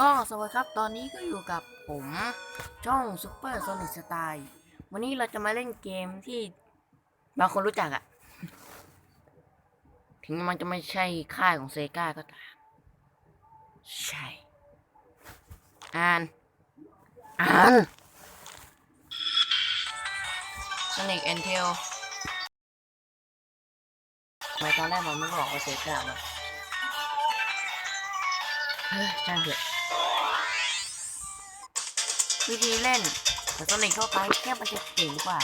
ก็สวัสดีครับ ตอนนี้ก็อยู่กับผมช่องซูเปอร์โซนิ c สไตล์วันนี้เราจะมาเล่นเกมที่บางคนรู้จักอะถึงมันจะไม่ใช่ค่ายของเซกาก็ตาม ใช่ อ่าน อ่าน Sonic and Tail ทำไมตอนแรกมันไม่บอกว่าเซกาเฮ้ยช่างเถอะ วิธีเล่นแต่ตอนนี้เข้าไปแค่มันจะเก่งกว่า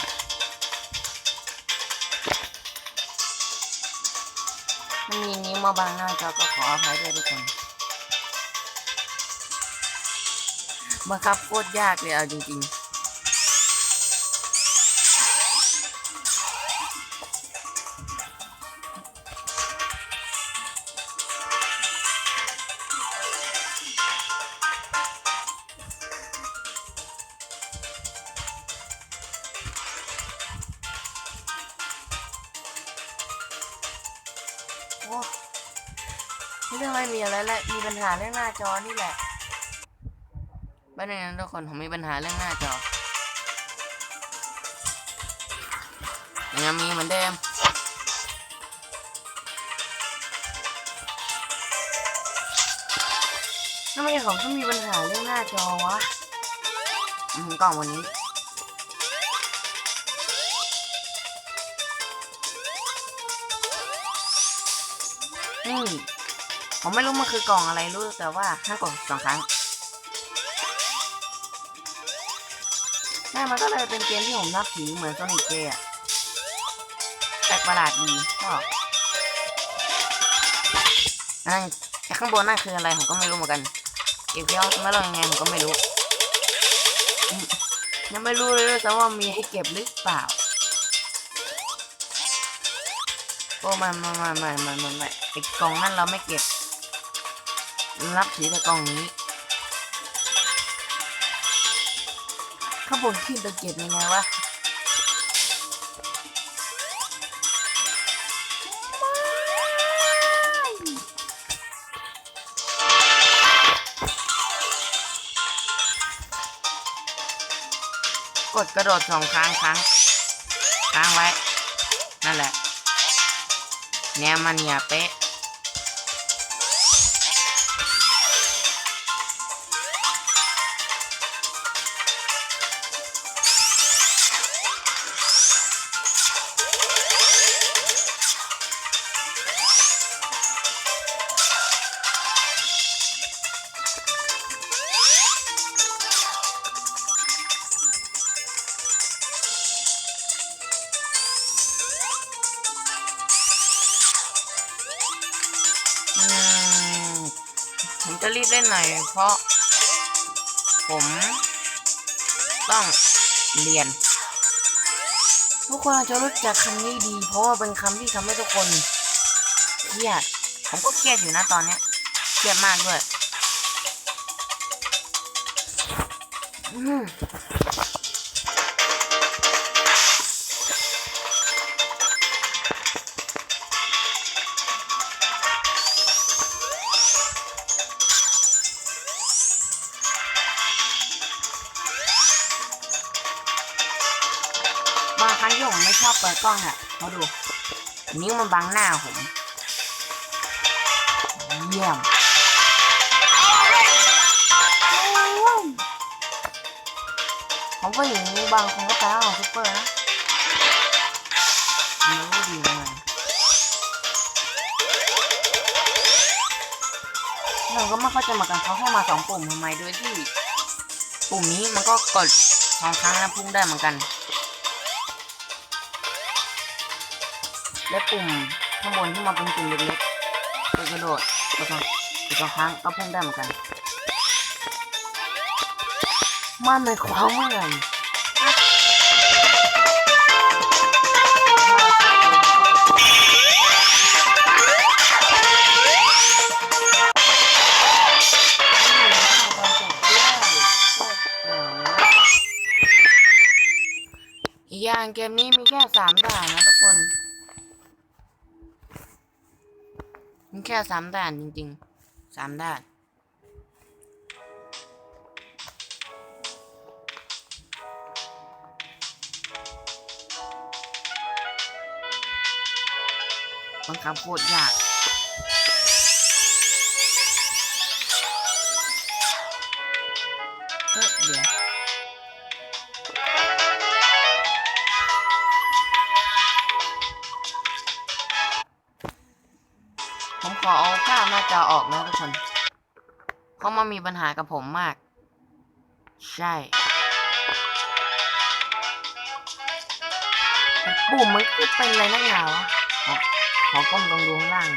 มันมีนิ้วมาบางหน้าจอก็ขออภัยด้วยทุกคนบังคับโคตรยากเลยเอาจริง ๆ เรื่องไม่มีอะไรแหละมีปัญหาเรื่องหน้าจอนี่แหละบ้านนั้นทุกคนผมมีปัญหาเรื่องหน้าจอยังมีเหมือนเดิมทำไมของต้องมีปัญหาเรื่องหน้าจอวะอืมกล่องวันนี้นี่ ผมไม่รู้มันคือกล่องอะไรรู้แต่ว่าห้ามกดสองครั้งแม่มันก็เลยเป็นเกมที่ผมนับถือเหมือนโซนิกเกอะแปลกประหลาดดีก็อันนั่นไอ้ข้างบนนั่นคืออะไรผมก็ไม่รู้เหมือนกันเก็บเพียวไม่ลงยังไงผมก็ไม่รู้ ยังไม่รู้เลยด้วยซ้ำว่ามีให้เก็บหรือเปล่าโอ้ไม่ไม่ไม่ไม่ไม่ไม่ไม่ไอ้กล่องนั่นเราไม่เก็บ รับถือแต่กล่องนี้ ข้างบนขึ้นไปเก็บยังไงวะกดกระโดดสองครั้งครั้งค้างไว้ นั่นแหละ แนวมันเนี่ยเป๊ะ หน่อย เพราะ ผม ต้องเรียน ทุกคนอาจจะรู้จักคำนี้ดี เพราะว่าเป็นคำที่ทำให้ทุกคนเครียด ผมก็เครียดอยู่นะตอนนี้เครียดมากด้วย เปิดกล้องอะมาดู นิ้วมันบังหน้าผม เยี่ยมผมก็อย่างนี้บางคนก็แปลว่าของซุปเปอร์นะมันรู้ดียังไงเราก็ไม่เข้าใจเหมือนกันเขาให้มาสองปุ่มทำไมโดยที่ ปุ่มนี้มันก็กดสองครั้งแล้วพุ่งได้เหมือนกัน และปุ่มข้างบนที่มันเป็นปุ่มเล็กๆกดกระโดดกดสองกดสองครั้งก็เพุ่งได้เหมือนกันมันหมายความว่าไงอีกอย่างเกมนี้มีแค่สามด่านนะทุก แค่สามด้านจริงๆสามด้าน บังคับโคตรยาก จอออกนะทุกคน เพราะมันมีปัญหากับผมมาก ใช่แต่ปุ่มมันคือเป็นอะไรนักหนาวะขอขอก้มลงดูข้างล่าง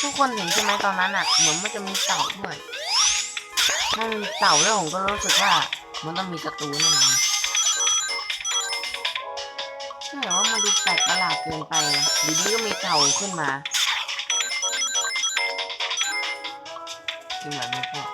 ทุกคนเห็นใช่ไหมตอนนั้นอะ เหมือนมันจะมีเต่าด้วยถ้ามีเต่าแล้วผมก็รู้สึกว่า มันต้องมีศัตรูแน่นอนใช่แต่ว่ามันดูแปลกประหลาดเกินไปนะอยู่ดีก็มีเต่าขึ้นมาจริงเหรอไม่พวก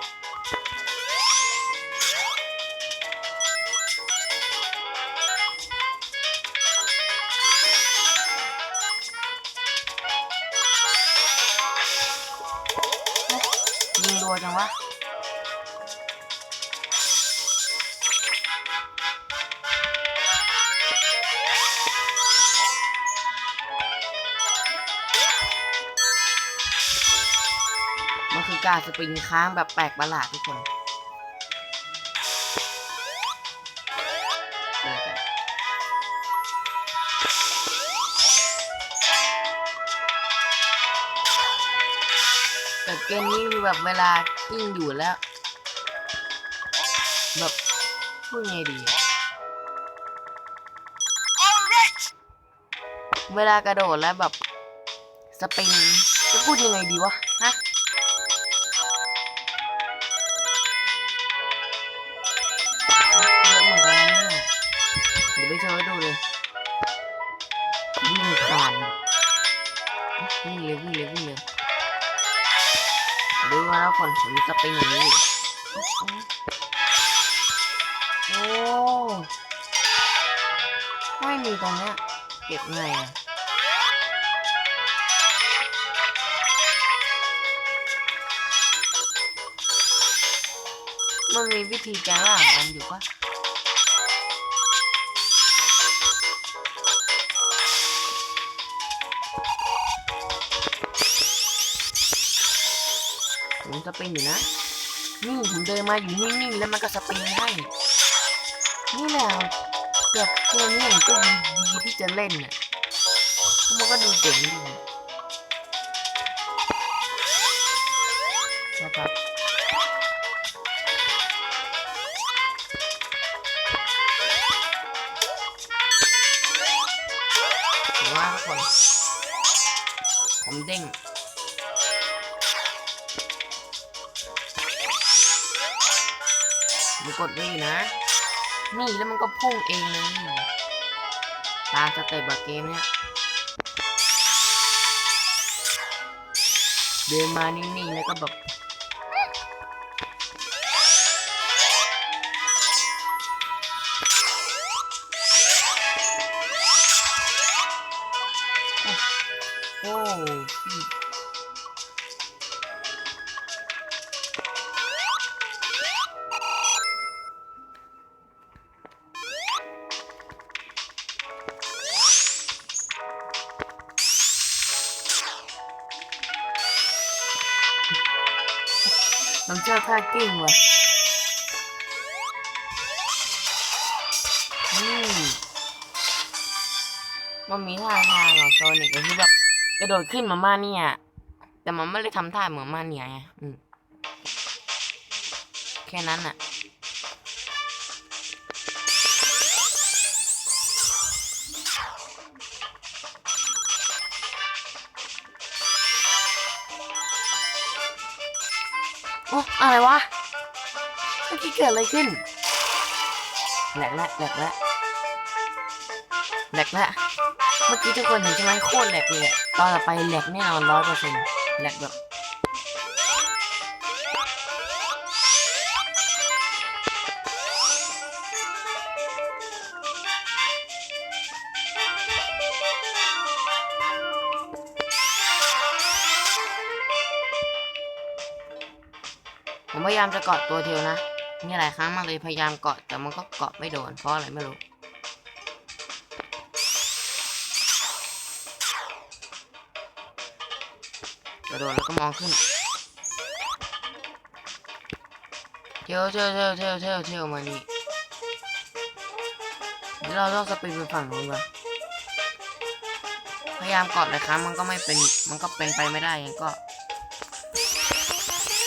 ยิงรัวจังวะ การสปริงค้างแบบแปลกประหลาดทุกคนแต่เกมนี้คือแบบเวลากิ้งอยู่แล้ว แบบพูดไงดี เวลากระโดดแล้วแบบสปริงจะพูดยังไงดีวะ โชว์ดูเลยวิ่งผ่านวิ่งเร็ววิ่งเร็ววิ่งเร็วดูมาแล้วคนผมจะเป็นอย่างนี้โอ้ไม่มีตรงเนี้ยเก็บไงอะมันมีวิธีการล่างมันอยู่ปะ ผมสปริงอยู่นะ นี่ผมเดินมาอยู่นิ่งๆแล้วมันก็สปริงให้ นี่แหละแบบเกมนี้ผมก็ดีที่จะเล่นน่ะมันก็ดูเจ๋งดี กดไว้อยู่นะ นี่แล้วมันก็พุ่งเองเลยตามสเต็ปแบบเกมเนี้ยเดินมานิ่งๆแล้วก็แบบโอ้ พี่ผมชอท่ากิ้งว่ะอืมมันมีท่าทางของโซนิกก็คือแบบกระโดดขึ้นมาม่าเนี่ย แต่มันไม่ได้ทำท่าเหมือนมาเนี่ยไงอืมแค่นั้นอะ อะไรวะเมื่อกี้เกิดอะไรขึ้นแหลกละแหลกละแหลกละเมื่อกี้ทุกคนเห็นใช่ไหมโคตรแหลกเลยตอนต่อไปแหลกแน่นอนร้อยเปอร์เซ็นต์แหลกแบบายามจะเกาะตัวเทวนะนี่หลายครั้งมากเลยพยายามเกาะแต่มันก็เกาะไม่โดนเพราะอะไรไม่รู้กระโดดแล้วก็มองขึ้น เที่ยวเที่ยวเที่ยวเที่ยวเที่ยวเที่ยวมานี่เดี๋ยวเราต้องสปีดไปฝั่งนู้นก่อนพยายามเกาะหลายครั้งมันก็ไม่เป็น มันก็เป็นไปไม่ได้ยังก็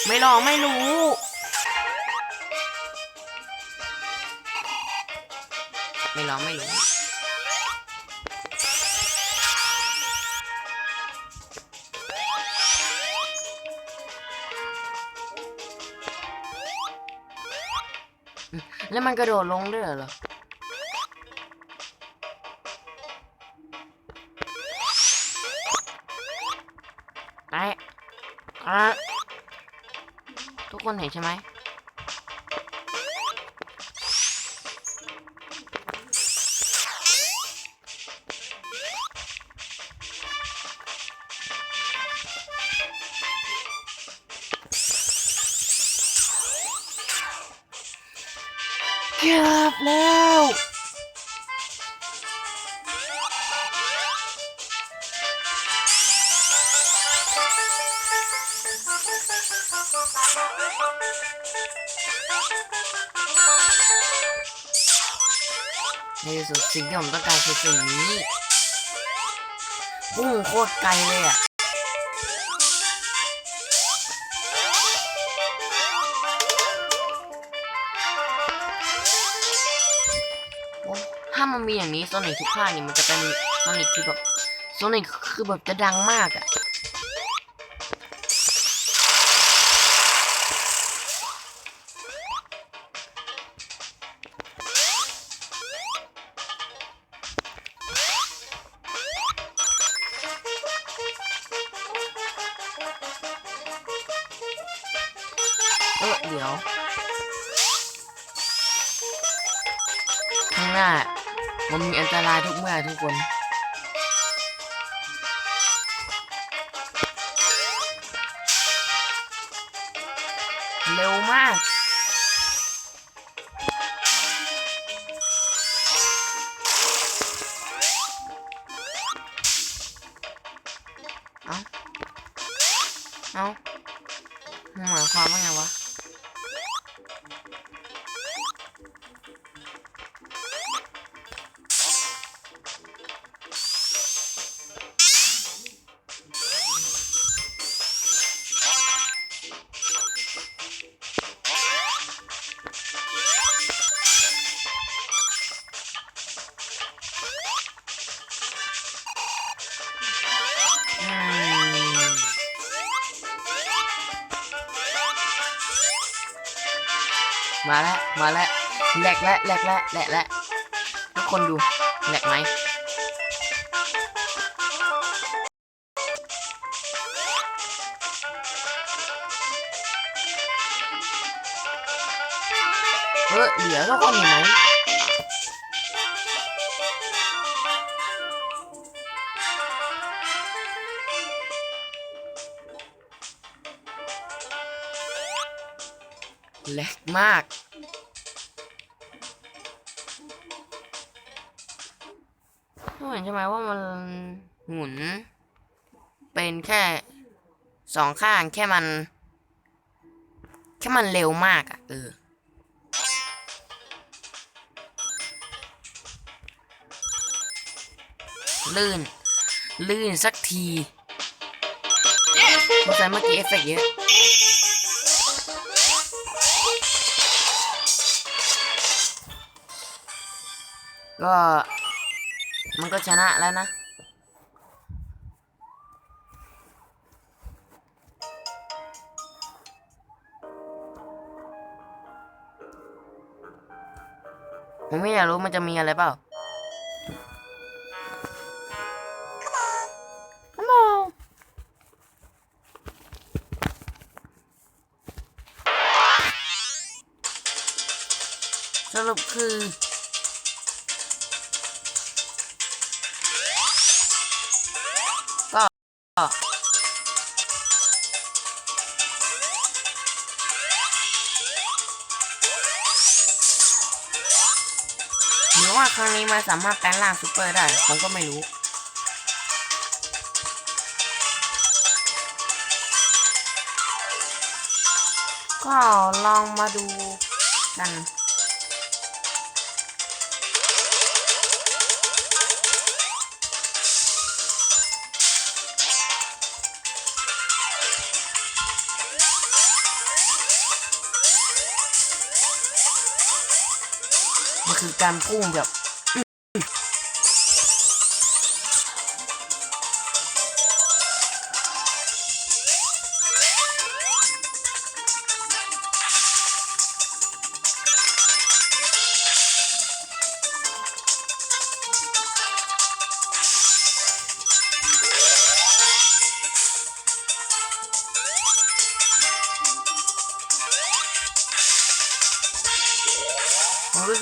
ไม่ลองไม่รู้ ไม่ลองไม่รู้ แล้วมันกระโดดลงด้วยเหรอ คนเห็นใช่ไหมเกือบแล้ว ในที่สุดสิ่งที่ผมต้องการคือสิ่งนี้พุ่งโคตรไกลเลยอะถ้ามันมีอย่างนี้โซนิกทุกภาคนี่มันจะเป็นโซนิกที่แบบโซนิกคือแบบจะดังมากอะ มาแล้วมาแล้วแหลกแล้วแหลกแล้วแหลกแล้วทุกคนดูแหลกไหมเออเดี๋ยวทุกคนเห็นไหมแหลกมาก เห็นใช่ไหมว่ามันหมุน เป็นแค่สองข้างแค่มัน แค่มันเร็วมากอะเออลื่น ลื่นสักทีสงสัยเมื่อกี้เอฟเฟกต์เยอะก็ มันก็ชนะแล้วนะผมไม่อยากรู้มันจะมีอะไรเปล่า Come on สรุปคือ ครั้งนี้มันสามารถแปลงร่างซูเปอร์ได้ ผมก็ไม่รู้ ก็ลองมาดูกันมันคือการพุ่งแบบ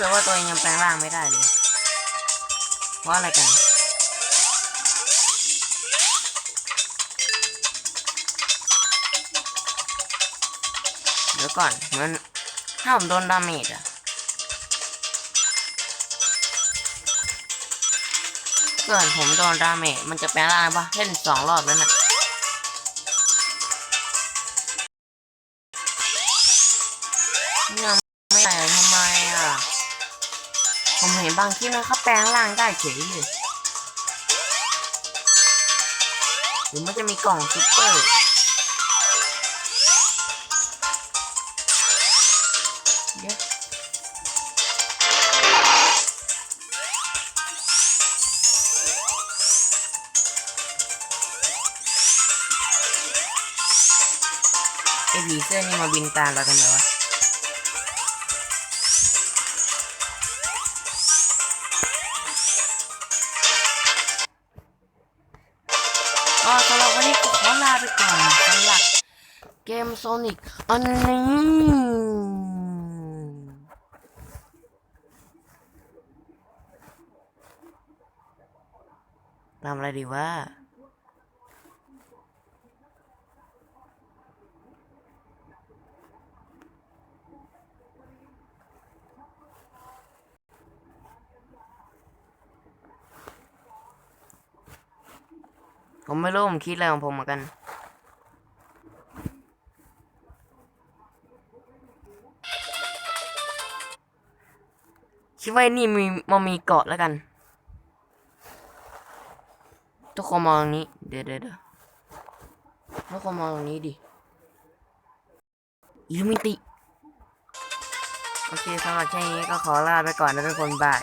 สึกว่าตัวเองยังแปลงร่างไม่ได้เลยเพราะอะไรกันเดี๋ยวก่อนเหมันถ้าผมโดนดาเมจอะเกิดผมโดนดาเมจมันจะแปลงร่างปะเล่นสองรอบแล้วนะยังไม่ได้ทำไมอะ ผมเห็นบางคลิปนะเขาแปลงร่างได้เฉยเลยหรือมันจะมีกล่องซุปเปอร์เดี๋ยวไอผีเสื้อนี่มาบินตามเราทำไมวะ โซนิกอันนี้ทำอะไรดีวะผมไม่รู้ผมคิดอะไรของผมเหมือนกัน ว่าไอ้นี่มีมันมีเกาะแล้วกัน ทุกคนมองนี้เดี๋ยวเดี๋ยวเดี๋ยวทุกคนมองตรงนี้ดิอิลูมิติ โอเคสำหรับแค่นี้ก็ขอลาไปก่อนนะทุกคนบาย